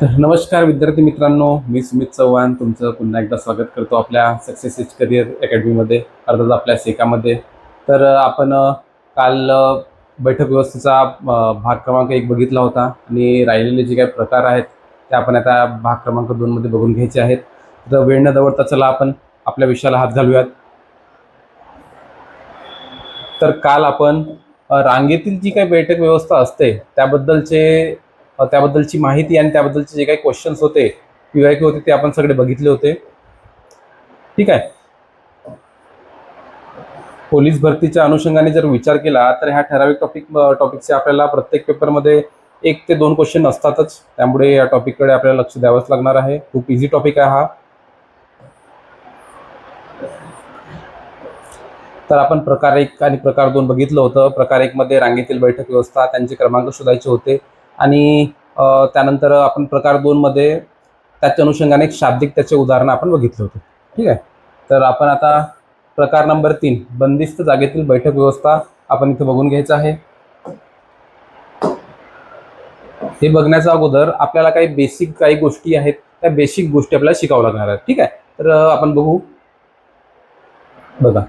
तर नमस्कार विद्यार्थी मित्रांनो मी सुमित चव्हाण. तुमचं पुन्हा एकदा स्वागत करतो आपल्या सक्सेस इज करिअर अकॅडमीमध्ये अर्थात आपल्या सेकामध्ये. तर आपण काल बैठक व्यवस्थेचा भाग क्रमांक एक बघितला होता आणि राहिलेले जे काही प्रकार आहेत ते आपण आता भाग क्रमांक दोनमध्ये बघून घ्यायचे आहेत. तर वेळ न दवडता चला आपण आपल्या विषयाला हात घालूयात. तर काल आपण रांगेतील जी काही बैठक व्यवस्था असते त्याबद्दलचे त्याबद्दलची माहिती आणि त्याबद्दलचे जे काही क्वेश्चन्स होते पी होते ते आपण सगळे बघितले होते. ठीक आहे? पोलीस भरतीच्या अनुषंगाने जर विचार केला तर ह्या ठराविक टॉपिक टॉपिकचे आपल्याला प्रत्येक पेपरमध्ये एक ते दोन क्वेश्चन असतातच. त्यामुळे या टॉपिककडे आपल्याला लक्ष द्यावंच लागणार आहे. खूप इझी टॉपिक आहे हा. तर आपण प्रकार एक आणि प्रकार दोन बघितलं होतं. प्रकार एकमध्ये रांगेतील बैठक व्यवस्था त्यांचे क्रमांक शोधायचे होते. आणि त्यानंतर आपण प्रकार दोनमध्ये त्याच्या अनुषंगाने एक शाब्दिक त्याचे उदाहरणं आपण बघितले होते. ठीक आहे? तर आपण आता प्रकार नंबर तीन बंदिस्त जागेतील बैठक व्यवस्था आपण इथे बघून घ्यायचं आहे. हे बघण्याच्या अगोदर आपल्याला काही बेसिक काही गोष्टी आहेत त्या बेसिक गोष्टी आपल्याला शिकावं लागणार आहेत. ठीक आहे? तर आपण बघू. बघा.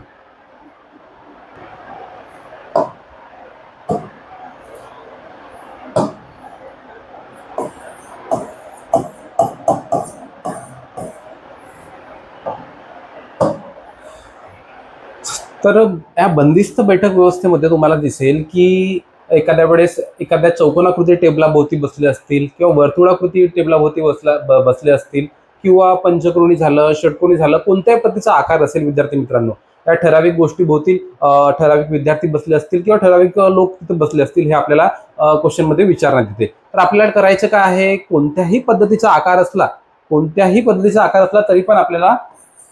तर या बंदिस्त बैठक व्यवस्थेमध्ये तुम्हाला दिसेल की एखाद्या वेळेस एखाद्या चौकोनाकृती टेबलाभोवती बसले असतील किंवा वर्तुळाकृती टेबलाभोवती बसला बसले असतील किंवा पंचकोनी झालं षटकोणी झालं कोणत्याही पद्धतीचा आकार असेल विद्यार्थी मित्रांनो. या ठराविक गोष्टीभोवती ठराविक विद्यार्थी बसले असतील किंवा ठराविक लोक तिथे बसले असतील हे आपल्याला क्वेश्चनमध्ये विचारण्यात येते. तर आपल्याला करायचं काय आहे? कोणत्याही पद्धतीचा आकार असला कोणत्याही पद्धतीचा आकार असला तरी पण आपल्याला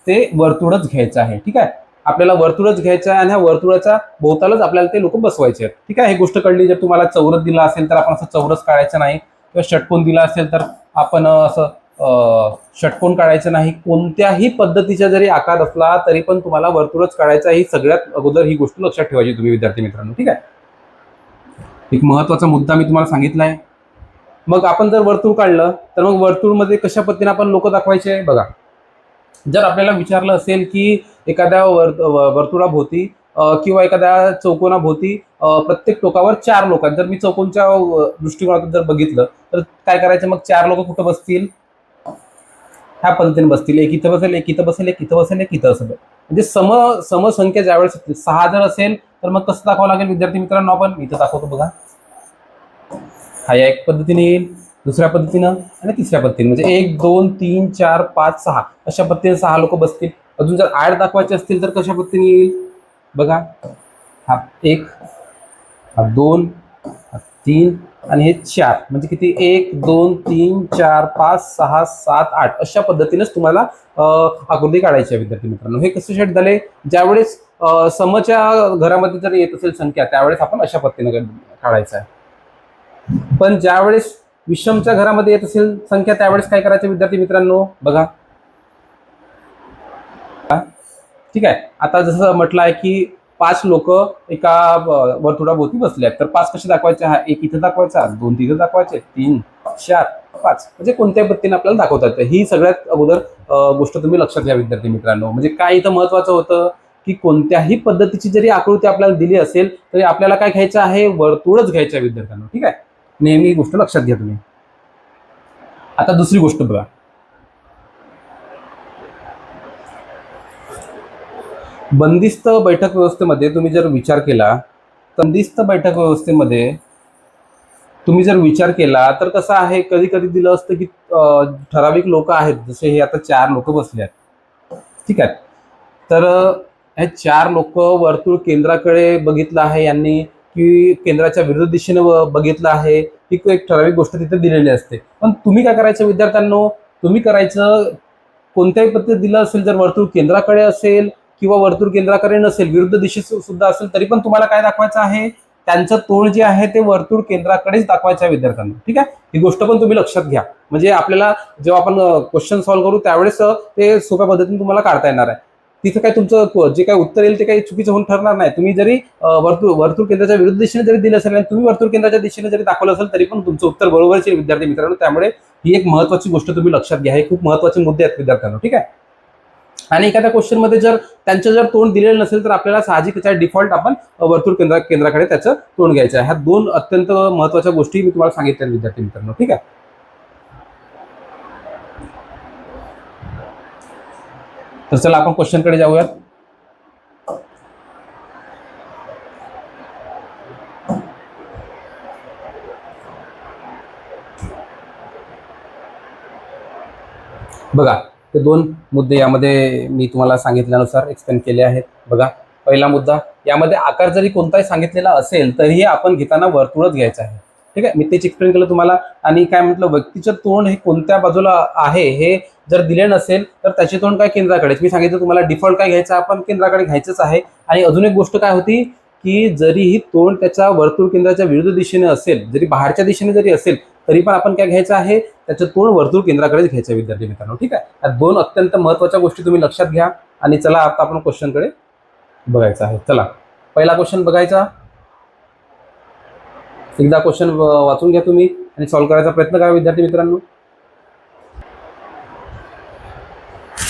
ते वर्तुळच घ्यायचं आहे. ठीक आहे? आपल्याला वर्तुळच घ्यायचं आहे आणि ह्या वर्तुळाच्या भोवतालच आपल्याला ते लोक बसवायचे आहेत. ठीक आहे हे गोष्ट कळली. जर तुम्हाला चौरस दिला असेल तर आपण असं चौरस काढायचं नाही. किंवा षटकोन दिला असेल तर आपण असं षटकोन काढायचं नाही. कोणत्याही पद्धतीचा जरी आकार असला तरी पण तुम्हाला वर्तुळच काढायचा ही सगळ्यात अगोदर ही गोष्ट लक्षात ठेवायची तुम्ही विद्यार्थी मित्रांनो. ठीक आहे? एक महत्त्वाचा मुद्दा मी तुम्हाला सांगितला आहे. मग आपण जर वर्तुळ काढलं तर मग वर्तुळमध्ये कशा पद्धतीने आपण लोक दाखवायचे? बघा. जर आपल्याला विचारलं असेल की एखाद्या वर वर्तुळाभोवती किंवा एखाद्या चौकोनाभोवती प्रत्येक टोकावर चार लोक आहेत. जर मी चौकोनच्या दृष्टिकोनातून जर बघितलं तर काय करायचं? मग चार लोक कुठं बसतील? ह्या पद्धतीने बसतील. एक इथं बसेल एक इथं बसेल एक इथं बसेल एक इथं असेल म्हणजे सम समसंख्या ज्यावेळेस असतील सहा जर असेल तर मग कसं दाखवावं लागेल विद्यार्थी मित्रांनो आपण? इथं दाखवतो बघा. हा या एक पद्धतीने येईल दुसऱ्या पद्धतीनं आणि तिसऱ्या पद्धतीने. म्हणजे एक दोन तीन चार पाच सहा. अशा पद्धतीने सहा लोक बसतील. अजून जर आड दाखवायचे असतील तर कशा पद्धतीने येईल? बघा. हा एक हा दोन हा तीन आणि हे चार. म्हणजे किती? एक दोन तीन चार पाच सहा सात आठ. अशा पद्धतीनेच तुम्हाला आकृती काढायची आहे विद्यार्थी मित्रांनो. हे कसं शेट झाले ज्यावेळेस समच्या घरामध्ये जर येत असेल संख्या त्यावेळेस आपण अशा पद्धतीने काढायचं आहे. पण ज्यावेळेस विषमच्या घरामध्ये येत असेल संख्या त्यावेळेस काय करायचं विद्यार्थी मित्रांनो? बघा हा? ठीक आहे? आता जसं म्हटलं आहे की पाच लोक एका वर्तुळाभोवती बसले आहेत. तर पाच कसे दाखवायचे? हा एक इथं दाखवायचा दोन तिथं दाखवायचे तीन चार पाच. म्हणजे कोणत्याही पद्धतीने आपल्याला दाखवता येतं. ही सगळ्यात अगोदर गोष्ट तुम्ही लक्षात घ्या विद्यार्थी मित्रांनो. म्हणजे काय इथं महत्वाचं होतं की कोणत्याही पद्धतीची जरी आकृती आपल्याला दिली असेल तरी आपल्याला काय घ्यायचं आहे? वर्तुळच घ्यायचं आहे विद्यार्थ्यांना. ठीक आहे? नेहमी गोष्ट लक्षात घ्या तुम्ही. आता दुसरी गोष्ट बघा. बंदिस्त बैठक व्यवस्थेमध्ये तुम्ही जर विचार केला बंदिस्त बैठक व्यवस्थेमध्ये तुम्ही जर विचार केला तर कसं आहे कधी कधी दिलं असतं की ठराविक लोक आहेत जसे हे आता चार लोक बसले आहेत. ठीक आहे? तर हे चार लोक वर्तुळ केंद्राकडे बघितलं आहे यांनी की केंद्राच्या विरुद्ध दिशेने व- बघितलं आहे ही एक ठराविक गोष्ट तिथे दिलेली असते. पण तुम्ही काय करायचं विद्यार्थ्यांनो? तुम्ही करायचं कोणत्याही पद्धतीत दिलं असेल जर वर्तुळ केंद्राकडे असेल किंवा वर्तुळ केंद्राकडे नसेल विरुद्ध दिशेत सुद्धा असेल तरी पण तुम्हाला काय दाखवायचं आहे? त्यांचं तोळ जे आहे ते वर्तुळ केंद्राकडेच दाखवायचं आहे विद्यार्थ्यांना. ठीक आहे? ही गोष्ट पण तुम्ही लक्षात घ्या. म्हणजे आपल्याला जेव्हा आपण क्वेश्चन सॉल्व्ह करू त्यावेळेस ते सोप्या पद्धतीने तुम्हाला काढता येणार आहे. तिथं काय तुमचं जे काही उत्तर येईल ते काही चुकीचं होऊन ठरणार नाही. तुम्ही जरी वर्तुळ वर्तुळ केंद्राच्या विरुद्ध दिशेने जरी दिलं असेल आणि तुम्ही वर्तुळ केंद्राच्या दिशेने जरी दाखवलं असेल तरी पण तुमचं उत्तर बरोबरच येईल विद्यार्थी मित्रांनो. त्यामुळे ही एक महत्वाची गोष्ट तुम्ही लक्षात घ्या. हे खूप महत्त्वाचे मुद्दे आहेत विद्यार्थ्यांना. ठीक आहे? आणि एखाद्या क्वेश्चनमध्ये जर त्यांचं जर तोंड दिलेलं नसेल तर आपल्याला साहजिकच आहे डिफॉल्ट आपण वर्तुळ केंद्र केंद्राकडे त्याचं तोंड घ्यायचं आहे. ह्या दोन अत्यंत महत्त्वाच्या गोष्टी मी तुम्हाला सांगितल्या विद्यार्थी मित्रांनो. ठीक आहे? तर चला आपण क्वेश्चनकडे जाऊयात. बघा ते दोन मुद्दे यामध्ये मी तुम्हाला सांगितल्यानुसार एक्सप्लेन केले आहेत. बघा पहिला मुद्दा यामध्ये आकार जरी कोणताही सांगितलेला असेल तरीही आपण घेताना वर्तुळच घ्यायचं आहे. ठीक आहे? मी तेच एक्सप्लेन केलं तुम्हाला. आणि काय म्हटलं व्यक्तीचं तोंड हे कोणत्या बाजूला आहे हे जर दिले नसेल तर त्याचे तोंड काय केंद्राकडे? मी सांगितलं तुम्हाला डिफॉल्ट काय घ्यायचं आपण केंद्राकडे घ्यायचंच आहे. आणि अजून एक गोष्ट काय होती की जरीही तोंड त्याच्या वर्तुळ केंद्राच्या विरुद्ध दिशेने असेल जरी बाहेरच्या दिशेने जरी असेल तरी पण आपण काय घ्यायचं आहे? त्याचं तोंड वर्तुळ केंद्राकडेच घ्यायचं आहे विद्यार्थी मित्रांनो ठीक आहे? या दोन अत्यंत महत्त्वाच्या गोष्टी तुम्ही लक्षात घ्या आणि चला आता आपण क्वेश्चनकडे बघायचं आहे. चला पहिला क्वेश्चन बघायचा. एकदा क्वेश्चन वाचून घ्या तुम्ही आणि सॉल्व्ह करायचा प्रयत्न करा विद्यार्थी मित्रांनो.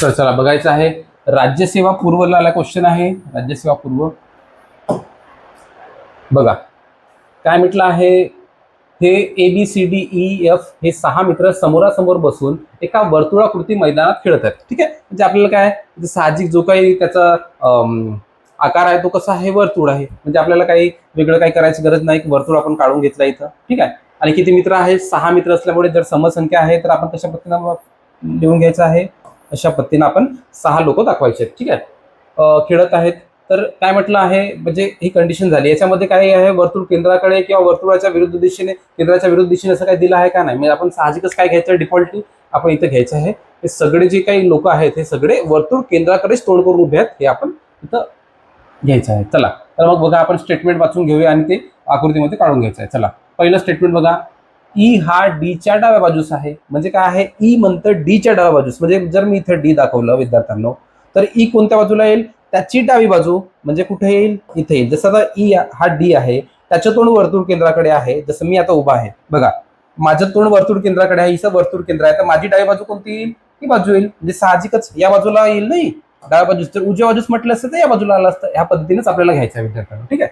तर चला बघायचं आहे. राज्यसेवा पूर्वला आला क्वेश्चन आहे. राज्यसेवा पूर्व. बघा काय म्हटलं आहे? हे A B C D E F हे सहा मित्र समोरासमोर बसून एका वर्तुळाकृती मैदानात खेळत आहेत. ठीक आहे? म्हणजे आपल्याला काय म्हणजे साहजिक जो काही त्याचा आकार आहे तो कसा आहे? वर्तुळ आहे. म्हणजे आपल्याला काही वेगळं काही करायची गरज नाही. वर्तुळ आपण काढून घेतला इथं. ठीक आहे? आणि किती मित्र आहेत सहा मित्र असल्यामुळे जर समसंख्या आहे तर आपण कशा पद्धतीनं लिहून घ्यायचं आहे. अशा पद्धतीनं आपण सहा लोक दाखवायचे आहेत. ठीक आहे? खेळत आहेत. तर काय म्हटलं आहे? म्हणजे ही कंडिशन झाली. याच्यामध्ये काय आहे? वर्तुळ केंद्राकडे किंवा वर्तुळाच्या विरुद्ध दिशेने केंद्राच्या विरुद्ध दिशेने असं काय दिलं आहे का नाही? म्हणजे आपण साहजिकच काय घ्यायचं डिफॉल्टली आपण इथं घ्यायचं आहे. हे सगळे जे काही लोक आहेत हे सगळे वर्तुळ केंद्राकडेच तोंड करून उभे आहेत. हे आपण इथं घ्यायचं आहे. चला. तर मग बघा आपण स्टेटमेंट वाचून घेऊया आणि ते आकृतीमध्ये काढून घ्यायचं आहे. चला. पहिलं स्टेटमेंट बघा. ई हा डीच्या डाव्या बाजूस आहे. म्हणजे काय आहे? ई म्हणतं डीच्या डाव्या बाजूस. म्हणजे जर मी इथं डी दाखवलं विद्यार्थ्यांना तर ई कोणत्या बाजूला येईल? त्याची डावी बाजू म्हणजे कुठे येईल? इथे येईल. जसं आता e ई हा डी आहे त्याचं तोंड वर्तुळ केंद्राकडे आहे. जसं मी आता उभा आहे. बघा माझं तोंड वर्तुळ केंद्राकडे आहे इथं वर्तुळ केंद्र आहे. तर माझी डावी बाजू कोणती येईल? ही बाजू येईल. म्हणजे साहजिकच या बाजूला येईल नाही? डाव्या बाजूस तर उजव्या बाजूस म्हटलं असतं तर या बाजूला आलं असतं. ह्या पद्धतीनेच आपल्याला घ्यायचं आहे विद्यार्थ्यांना. ठीक आहे?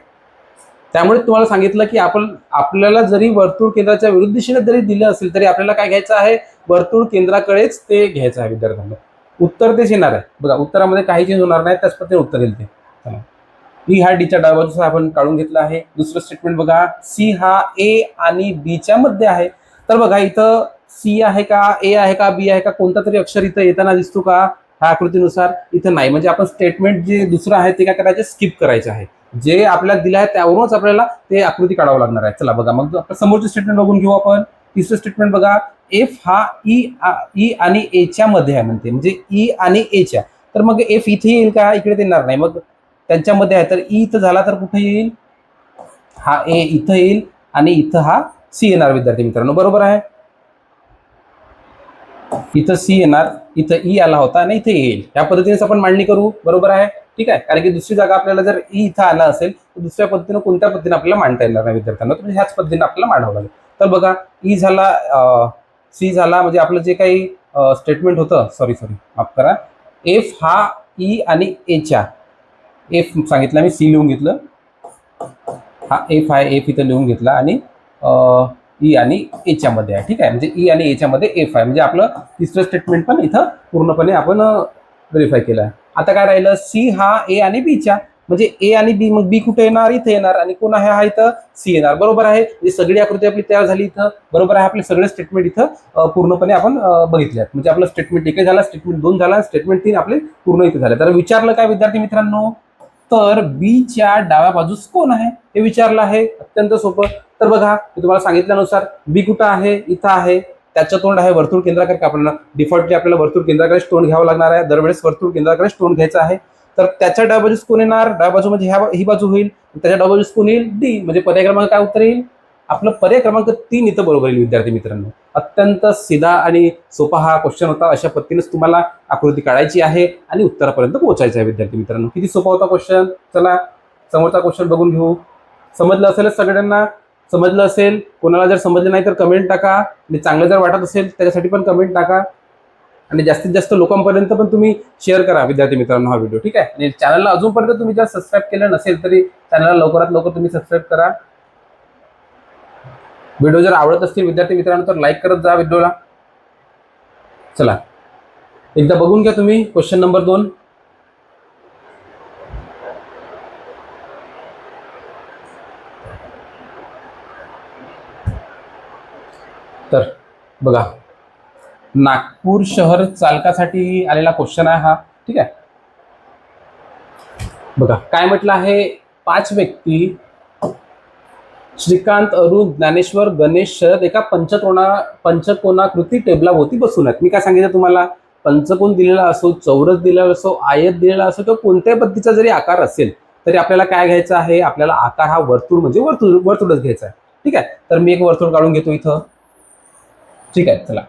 त्यामुळे तुम्हाला सांगितलं की आपण आपल्याला जरी वर्तुळ केंद्राच्या विरुद्ध दिशेने जरी दिलं असेल तरी आपल्याला काय घ्यायचं आहे? वर्तुळ केंद्राकडेच ते घ्यायचं आहे विद्यार्थ्यांना. उत्तर तेच येणार आहे. बघा उत्तरामध्ये काही चेंज होणार नाही त्याच पद्धतीने उत्तर येईल ते. चला. हा डीच्या डाव्या बाजूचा आपण काढून घेतला आहे. दुसरं स्टेटमेंट बघा. सी हा ए आणि बीच्या मध्ये आहे. तर बघा इथं सी आहे का ए आहे का बी आहे का कोणता तरी अक्षर इथं येताना दिसतो का ह्या आकृतीनुसार इथं नाही. म्हणजे आपण स्टेटमेंट जे दुसरं आहे ते काय करायचे? स्किप करायचं आहे. जे आपल्याला दिलं आहे त्यावरूनच आपल्याला ते आकृती काढावं लागणार आहे. चला बघा. मग आपण समोरचे स्टेटमेंट बघून घेऊ आपण. तिसरं स्टेटमेंट बघा. एफ हा e, ई ई e आणि एच्या मध्ये आहे म्हणते. म्हणजे ई आणि एच्या तर मग एफ इथे येईल का? इकडे येणार नाही. मग त्यांच्यामध्ये आहे. तर ई इथं झाला तर कुठे येईल? हा ए इथं येईल आणि इथं हा सी येणार विद्यार्थी मित्रांनो. बरोबर आहे? इथं सी येणार इथं ई आला होता आणि इथे येईल. या पद्धतीनेच आपण मांडणी करू. बरोबर आहे? ठीक आहे? कारण की दुसरी जागा आपल्याला जर ई इथं आला असेल तर दुसऱ्या पद्धतीनं कोणत्या पद्धतीने आपल्याला मांडता येणार नाही विद्यार्थ्यांना. तर ह्याच पद्धतीने आपल्याला मांडावं लागेल. तर बघा ई झाला सी झाला म्हणजे आपलं जे काही स्टेटमेंट होतं सॉरी सॉरी माफ करा. एफ हा ई आणि एच्या एफ सांगितलं मी सी लिहून घेतलं. हा एफ आहे एफ इथं लिहून घेतला आणि ई e आणि एच्यामध्ये आहे ठीक आहे? म्हणजे ई आणि एच्यामध्ये एफ आहे. म्हणजे आपलं तिसरं स्टेटमेंट पण इथं पूर्णपणे आपण व्हेरीफाय केलं आहे. आता काय राहिलं? सी हा ए आणि बीच्या म्हणजे ए आणि बी मग बी कुठे येणार? इथे येणार. आणि कोण आहे? हा इथं सी येणार. बरोबर आहे? म्हणजे सगळी आकृती आपली तयार झाली इथं. बरोबर आहे? आपले सगळे स्टेटमेंट इथं पूर्णपणे आपण अ, बघितले आहेत म्हणजे आपलं स्टेटमेंट एक झाला स्टेटमेंट दोन झाला स्टेटमेंट तीन आपले पूर्ण इथे झाले. तर विचारलं काय विद्यार्थी मित्रांनो? तर बीच्या डाव्या बाजूस कोण आहे? हे विचारलं आहे. अत्यंत सोपं. तर बघा मी तुम्हाला सांगितल्यानुसार बी कुठं आहे? इथं आहे. त्याचं तोंड आहे वर्तुळ केंद्राकडे आपल्याला डिफॉल्टली आपल्याला वर्तुळ केंद्राकडे तोंड घ्यावं लागणार आहे. दरवेळेस वर्तुळ केंद्राकडे तोंड घ्यायचं आहे. तर त्याच्या डाव्या बाजूस कोण येणार? डाव्या बाजू म्हणजे ह्या ही बाजू होईल. त्याच्या डाव्या बाजूस कोण येईल? डी म्हणजे पर्याय क्रमांक काय उत्तर येईल? आपलं पर्याय क्रमांक तीन इथं बरोबर येईल विद्यार्थी मित्रांनो. अत्यंत सीधा आणि सोपा हा क्वेश्चन होता. अशा पद्धतीनेच तुम्हाला आकृती काढायची आहे आणि उत्तरापर्यंत पोहोचायचं आहे विद्यार्थी मित्रांनो. किती सोपा होता क्वेश्चन चला समोरचा क्वेश्चन बघून घेऊ. समजलं असेलच सगळ्यांना? समजलं असेल. कोणाला जर समजलं नाही तर कमेंट टाका. आणि चांगलं जर वाटत असेल त्याच्यासाठी पण कमेंट टाका. आणि जास्तीत जास्त लोकांपर्यंत पण तुम्ही शेअर करा विद्यार्थी मित्रांनो हा व्हिडिओ ठीक आहे? आणि चॅनलला अजूनपर्यंत तुम्ही जर सबस्क्राईब केलं नसेल तरी चॅनलला लवकरात लवकर तुम्ही सबस्क्राईब करा. व्हिडिओ जर आवडत असतील विद्यार्थी मित्रांनो तर लाईक करत जा व्हिडिओला चला. एकदा बघून घ्या तुम्ही क्वेश्चन नंबर दोन. तर बघा. नागपूर शहर चालकासाठी आलेला क्वेश्चन आहे हा. ठीक आहे? बघा काय म्हटलं आहे? पाच व्यक्ती श्रीकांत अरुण ज्ञानेश्वर गणेश शरद एका पंचकोणा पंचकोनाकृती टेबलाभोवती बसून आहेत. मी काय सांगितलं तुम्हाला? पंचकोन दिलेला असो चौरस दिलेला असो आयत दिलेला असो किंवा कोणत्याही पद्धतीचा जरी आकार असेल तरी आपल्याला काय घ्यायचं आहे? आपल्याला आकार हा वर्तुळ म्हणजे वर्तुळ वर्तुळच घ्यायचा आहे. ठीक आहे? तर मी एक वर्तुळ काढून घेतो इथं. ठीक आहे चला.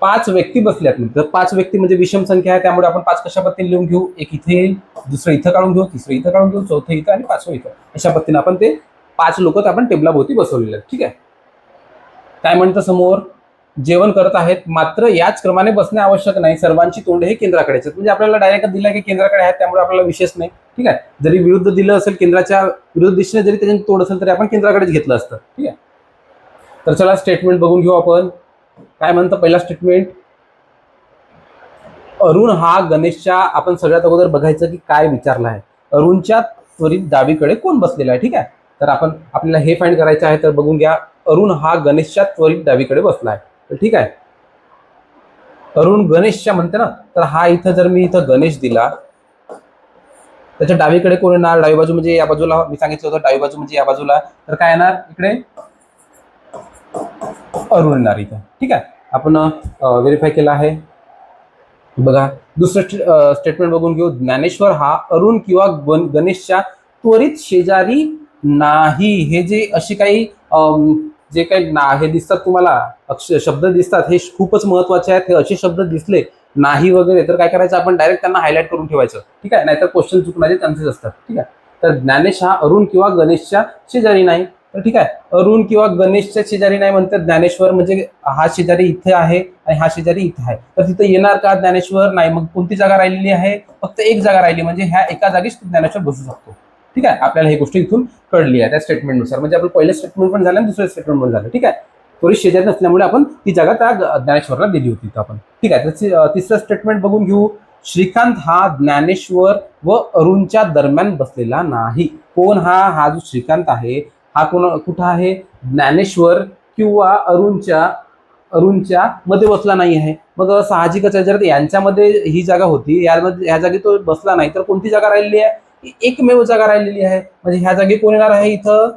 पाच व्यक्ती बसल्यात तर पाच व्यक्ती म्हणजे विषम संख्या आहे त्यामुळे आपण पाच कशा पद्धतीने लिहून घेऊ? एक इथे दुसरं इथं काढून घेऊ तिसरं इथं काढून घेऊ चौथं इथं आणि पाचवं इथं. अशा पद्धतीने आपण ते पाच लोक आपण टेबलाभोवती बसवलेले आहेत. ठीक आहे? काय म्हणतं समोर? जेवण करत आहेत मात्र याच क्रमाने बसणे आवश्यक नाही. सर्वांची तोंड हे केंद्राकडे आहेत. म्हणजे आपल्याला डायरेक्ट दिलं की केंद्राकडे आहेत त्यामुळे आपल्याला विशेष नाही. ठीक आहे? जरी विरुद्ध दिलं असेल केंद्राच्या विरुद्ध दिशेने जरी त्याची तोड असेल तरी आपण केंद्राकडेच घेतलं असतं. ठीक आहे? तर चला स्टेटमेंट बघून घेऊ आपण. काय म्हणतं पहिला स्टेटमेंट अरुण हा गणेशच्या आपण सगळ्यात अगोदर बघायचं की काय विचारलं आहे. अरुणच्या त्वरित डावीकडे कोण बसलेला आहे ठीक आहे? तर आपण आपल्याला हे फाईंड करायचं आहे तर बघून घ्या. अरुण हा गणेशच्या त्वरित डावीकडे बसला आहे तर ठीक आहे? अरुण गणेशच्या म्हणते ना तर हा इथं जर मी इथं गणेश दिला त्याच्या डावीकडे कोण येणार? डावी बाजू म्हणजे या बाजूला मी सांगितलं होतं डावी बाजू म्हणजे या बाजूला. तर काय येणार? इकडे? अरुण येणार इथं. ठीक आहे? आपण व्हेरीफाय केलं आहे. बघा दुसरं स्टेटमेंट बघून घेऊ. ज्ञानेश्वर हा अरुण किंवा गणेशच्या त्वरित शेजारी नाही. हे जे असे काही जे काही ना हे दिसतात तुम्हाला अक्ष शब्द दिसतात हे खूपच महत्त्वाचे आहेत. हे असे शब्द दिसले नाही वगैरे तर काय करायचं? आपण डायरेक्ट त्यांना हायलाईट करून ठेवायचं. ठीक आहे? नाहीतर क्वेश्चन चुकण्याचे चान्सेस असतात. ठीक आहे? तर ज्ञानेश हा अरुण किंवा गणेशच्या शेजारी नाही. तर ठीक आहे. अरुण किंवा गणेशच्या शेजारी नाही म्हणतात ज्ञानेश्वर म्हणजे हा शेजारी इथे आहे आणि हा शेजारी इथे आहे. तर तिथे येणार का ज्ञानेश्वर? नाही. मग कोणती जागा राहिलेली आहे? फक्त एक जागा राहिली म्हणजे ह्या एका जागीच ज्ञानेश्वर बसू शकतो. ठीक आहे? आपल्याला ही गोष्ट इथून कळली आहे. त्या स्टेटमेंटनुसार म्हणजे आपलं पहिलं स्टेटमेंट पण झालं आणि दुसरं स्टेटमेंट पण झालं. ठीक आहे? थोडी शेजारी नसल्यामुळे आपण ती जागा त्या ज्ञानेश्वरला दिली होती आपण. ठीक आहे? तर तिसरं स्टेटमेंट बघून घेऊ. श्रीकांत हा ज्ञानेश्वर व अरुणच्या दरम्यान बसलेला नाही. कोण हा? हा जो श्रीकांत आहे हा कोण कुठं आहे? ज्ञानेश्वर किंवा अरुणच्या अरुणच्या मध्ये बसला नाही आहे. मग साहजिकच आहे जर यांच्यामध्ये ही जागा होती. यामध्ये ह्या जागी तो बसला नाही. तर कोणती जागा राहिलेली आहे? एकमेव जागा राहिलेली आहे. म्हणजे ह्या जागी कोण येणार आहे इथं?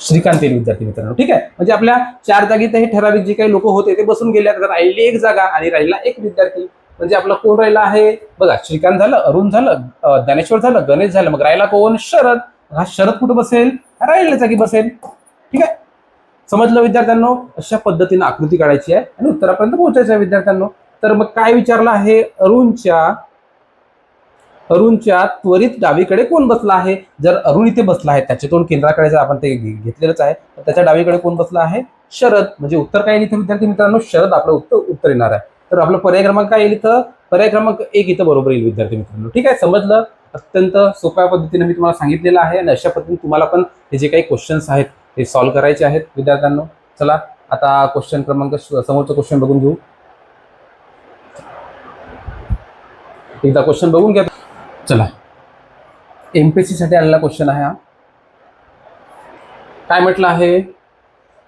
श्रीकांत येईल विद्यार्थी मित्रांनो. ठीक आहे? म्हणजे आपल्या चार जागी तर हे ठराविक जे काही लोक होते ते बसून गेले. आता राहिली एक जागा आणि राहिला एक विद्यार्थी. म्हणजे आपला कोण राहिला आहे? बघा श्रीकांत झालं अरुण झालं ज्ञानेश्वर झालं गणेश झालं. मग राहिला कोण? शरद. हा शरद कुठं बसेल? राहिलेल्या जागी बसेल. ठीक आहे? समजलं विद्यार्थ्यांनो? अशा पद्धतीनं आकृती काढायची आहे आणि उत्तरापर्यंत पोहोचायचं आहे विद्यार्थ्यांनो. तर मग काय विचारलं आहे? अरुणच्या अरुणच्या त्वरित डावीकडे कोण बसला आहे? जर अरुण इथे बसला आहे त्याचे तोंड केंद्राकडे जर आपण ते घेतलेलंच आहे तर त्याच्या डावीकडे कोण बसला आहे? शरद. म्हणजे उत्तर काय येईल इथे विद्यार्थी मित्रांनो? शरद आपलं उत्तर उत्तर येणार आहे. तर आपलं पर्याय क्रमांक काय येईल इथं? पर्याय क्रमांक एक इथं बरोबर येईल विद्यार्थी मित्रांनो. ठीक आहे? समजलं? अत्यंत सोप्या पद्धतीने मी तुम्हाला सांगितलेलं आहे आणि अशा पद्धतीने तुम्हाला पण हे जे काही क्वेश्चन्स आहेत ते सॉल्व्ह करायचे आहेत. विद्यार्थ्यांना चला आता क्वेश्चन क्रमांक समोरचा समोरचं क्वेश्चन बघून घेऊ. एकदा क्वेश्चन बघून घ्या. चला. एम एमपीएससी साठी आलेला क्वेश्चन आहे हा. काय म्हटलं आहे?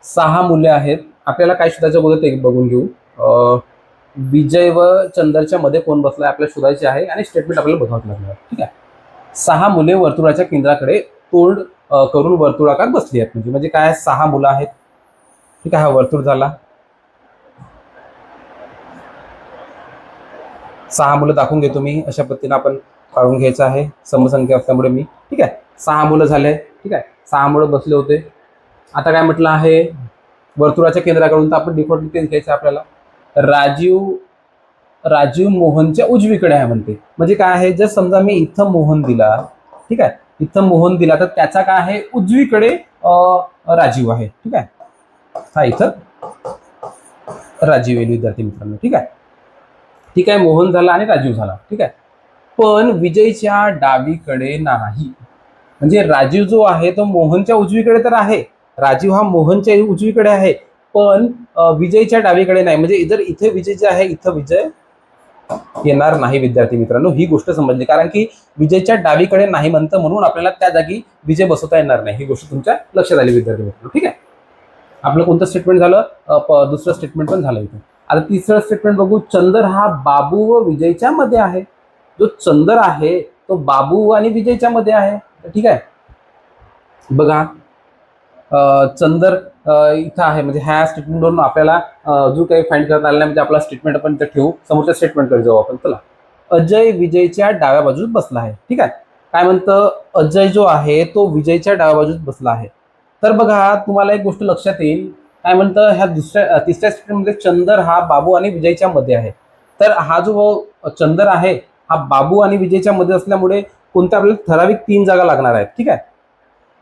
सहा मुले आहेत. आपल्याला काय शोधायचं अगोदर ते बघून घेऊ. विजय व चंदरच्या मध्ये कोण बसलाय आपल्याला शोधायचे आहे आणि स्टेटमेंट आपल्याला बघावं लागणार. ठीक आहे? सहा मुले वर्तुळाच्या केंद्राकडे तोंड करून वर्तुळाकार बसली आहेत. म्हणजे म्हणजे काय सहा मुलं आहेत? ठीक आहे हा वर्तुळ झाला. सहा मुलं दाखवून घेतो मी अशा पद्धतीने आपण काढून घ्यायचं आहे. समसंख्या असल्यामुळे मी. ठीक आहे? सहा मुलं झाले. ठीक आहे? सहा मुलं बसले होते. आता काय म्हटलं आहे? वर्तुळाच्या केंद्राकडून तर आपण डिफॉल्ट तेच घ्यायचं आपल्याला. राजीव राजीव मोहनच्या उजवीकडे आहे म्हणते. म्हणजे काय आहे? जर समजा मी इथं मोहन दिला ठीक आहे? इथं मोहन दिला तर त्याचा काय आहे? उजवीकडे राजीव आहे ठीक आहे? हा इथं राजीव येईल विद्यार्थी मित्रांनो ठीक आहे? ठीक आहे मोहन झाला आणि राजीव झाला ठीक आहे? पण विजयच्या डावीकडे नाही. म्हणजे राजीव जो आहे तो मोहनच्या उजवीकडे तर आहे. राजीव हा मोहनच्या उजवीकडे आहे. पण विजयच्या डावीकडे नाही. म्हणजे जर इथे विजय जे आहे इथं विजय येणार नाही विद्यार्थी मित्रांनो. ही गोष्ट समजली. कारण की विजयच्या डावीकडे नाही म्हणतं म्हणून आपल्याला त्या जागी विजय बसवता येणार नाही. ही गोष्ट तुमच्या लक्षात आली विद्यार्थी मित्रांनो. ठीक आहे? आपलं कोणतं स्टेटमेंट झालं? प- दुसरं स्टेटमेंट पण झालं इथे. आता तिसरं स्टेटमेंट बघू. चंदर हा बाबू व विजयच्या मध्ये आहे. जो चंदर आहे तो बाबू आणि विजयच्या मध्ये आहे. ठीक आहे? बघा. चंदर इथं आहे. म्हणजे ह्या स्टेटमेंटवरून आपल्याला जो काही फाईंड करता आला नाही म्हणजे आपला स्टेटमेंट आपण इथं ठेवू. समोरच्या स्टेटमेंटकडे जाऊ आपण. चला. अजय विजयच्या डाव्या बाजूस बसला आहे. ठीक आहे? काय म्हणतं? अजय जो आहे तो विजयच्या डाव्या बाजूस बसला आहे. तर बघा तुम्हाला एक गोष्ट लक्षात येईल. काय म्हणतं? ह्या दुसऱ्या तिसऱ्या स्टेटमेंटमध्ये चंदर हा बाबू आणि विजयच्या मध्ये आहे. तर हा जो चंदर आहे हा बाबू आणि विजयच्या मध्ये असल्यामुळे कोणत्या आपल्याला ठराविक तीन जागा लागणार आहेत. ठीक आहे?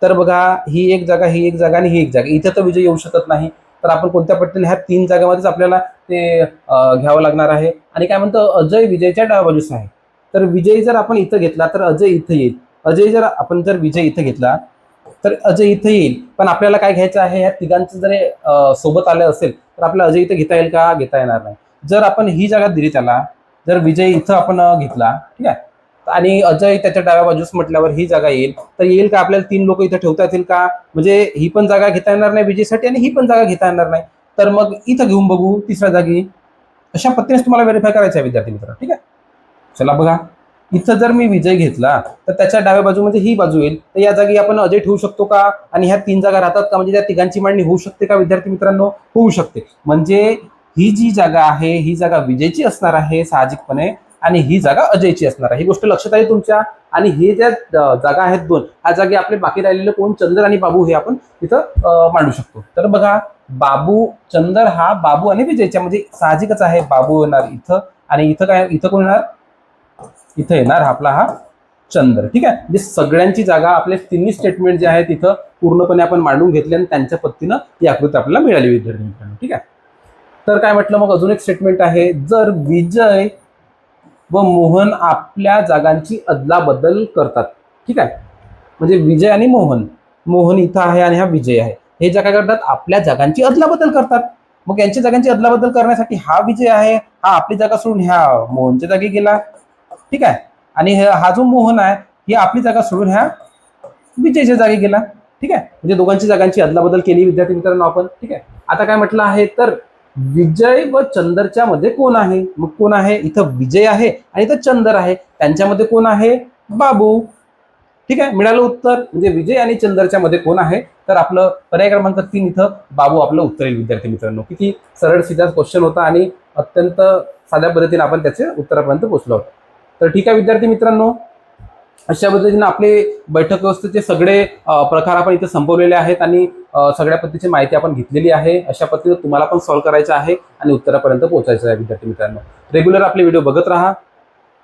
तर बघा ही एक जागा ही एक जागा आणि ही एक जागा. इथं तर विजय येऊ शकत नाही. तर आपण कोणत्या पट्टीने ह्या तीन जागामध्येच आपल्याला ते घ्यावं लागणार आहे. आणि काय म्हणतो अजय विजयच्या डाव्या बाजूस आहे. तर विजय जर आपण इथं घेतला तर अजय इथं येईल. अजय जर आपण जर विजय इथं घेतला तर अजय इथं येईल. पण आपल्याला काय घ्यायचं आहे ह्या तिघांचं जर सोबत आलं असेल तर आपल्याला अजय इथं घेता येईल का? घेता येणार नाही. जर आपण ही जागा दिली त्याला जर विजय इथं आपण घेतला ठीक आहे आणि अजय त्याच्या डाव्या बाजूस म्हटल्यावर ही जागा येईल. तर येईल का? आपल्याला तीन लोक इथं ठेवता येतील का? म्हणजे ही पण जागा घेता येणार नाही विजयसाठी आणि ही पण जागा घेता येणार नाही. तर मग इथं घेऊन बघू तिसऱ्या जागी. अशा पद्धतीनेच तुम्हाला व्हेरीफाय करायचं आहे विद्यार्थी मित्र ठीक आहे? चला बघा. इथं जर मी विजय घेतला तर त्याच्या डाव्या बाजूमध्ये म्हणजे ही बाजू येईल. तर या जागी आपण अजय ठेवू शकतो का? आणि ह्या तीन जागा राहतात का? म्हणजे त्या तिघांची मांडणी होऊ शकते का विद्यार्थी मित्रांनो? होऊ शकते. म्हणजे ही जी जागा आहे ही जागा विजयची असणार आहे साहजिकपणे. आणि ही जागा अजयची असणार आहे. ही गोष्ट लक्षात आली तुमच्या? आणि हे ज्या जागा आहेत दोन ह्या जागी आपले बाकी राहिलेले कोण? चंदर आणि बाबू हे आपण इथं मांडू शकतो. तर बघा बाबू चंदर हा बाबू आणि विजयच्या म्हणजे साहजिकच आहे. बाबू येणार इथं आणि इथं काय इथं कोण येणार? इथं येणार आपला हा चंद्र. ठीक आहे? म्हणजे सगळ्यांची जागा आपले तिन्ही स्टेटमेंट जे आहेत तिथं पूर्णपणे आपण मांडून घेतले आणि त्यांच्या पद्धतीनं ही आकृती आपल्याला मिळाली विद्यार्थी मित्रांनो. ठीक आहे? तर काय म्हटलं मग? अजून एक स्टेटमेंट आहे. जर विजय व मोहन आपल्या जागांची अदलाबदल करतात. ठीक आहे? म्हणजे विजय आणि मोहन. मोहन इथं आहे आणि हा विजय आहे. हे ज्या काय करतात? आपल्या जागांची अदलाबदल करतात. मग यांच्या जागांची अदलाबदल करण्यासाठी हा विजय आहे हा आपली जागा सोडून ह्या मोहनच्या जागी गेला. ठीक आहे? आणि हे- हा जो मोहन आहे ही आपली जागा सोडून ह्या विजयच्या जागी गेला. ठीक आहे? म्हणजे दोघांची जागांची अदलाबदल केली विद्यार्थी मित्रांनो आपण. ठीक आहे? आता काय म्हटलं आहे? तर विजय व चंदरच्या मध्ये कोण आहे? मग कोण आहे? इथं विजय आहे आणि इथं चंदर आहे. त्यांच्यामध्ये कोण आहे? बाबू. ठीक आहे? मिळालं उत्तर. म्हणजे विजय आणि चंदरच्या मध्ये कोण आहे? तर आपलं पर्याय क्रमांक तीन इथं बाबू आपलं उत्तर येईल विद्यार्थी मित्रांनो. किती सरळ सीधा क्वेश्चन होता आणि अत्यंत साध्या पद्धतीने आपण त्याचे उत्तरापर्यंत पोहोचलो आहोत. तर ठीक आहे विद्यार्थी मित्रांनो. अशा पद्धतीने आपले बैठक व्यवस्थेचे सगळे प्रकार आपण इथे संपवलेले आहेत आणि सगळ्या पद्धतीची माहिती आपण घेतलेली आहे. अशा पद्धतीने तुम्हाला पण सॉल्व्ह करायचं आहे आणि उत्तरापर्यंत पोहोचायचं आहे विद्यार्थी मित्रांनो. रेग्युलर आपले व्हिडिओ बघत राहा.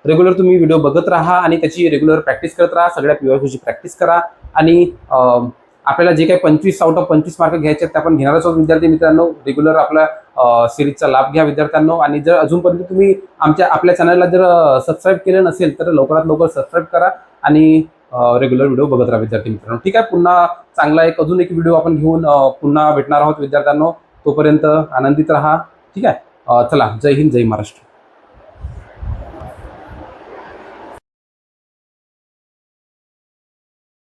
रेग्युलर तुम्ही व्हिडिओ बघत राहा आणि त्याची रेग्युलर प्रॅक्टिस करत राहा. सगळ्या पीवायची प्रॅक्टिस करा आणि आपल्याला जे काही पंचवीस आउट ऑफ पंचवीस मार्क घ्यायचे आहेत ते आपण घेणारच आहोत विद्यार्थी मित्रांनो. रेग्युलर आपल्या सिरीजचा लाभ घ्या विद्यार्थ्यांनो. आणि जर अजूनपर्यंत तुम्ही आमच्या आपल्या चॅनलला जर सबस्क्राईब केलं नसेल तर लवकरात लवकर सबस्क्राईब करा आणि रेग्युलर व्हिडिओ बघत राहा विद्यार्थी मित्रांनो. ठीक आहे पुन्हा चांगला एक अजून एक व्हिडिओ आपण घेऊन पुन्हा भेटणार आहोत विद्यार्थ्यांनो. तोपर्यंत आनंदित राहा. ठीक आहे? चला जय हिंद जय महाराष्ट्र.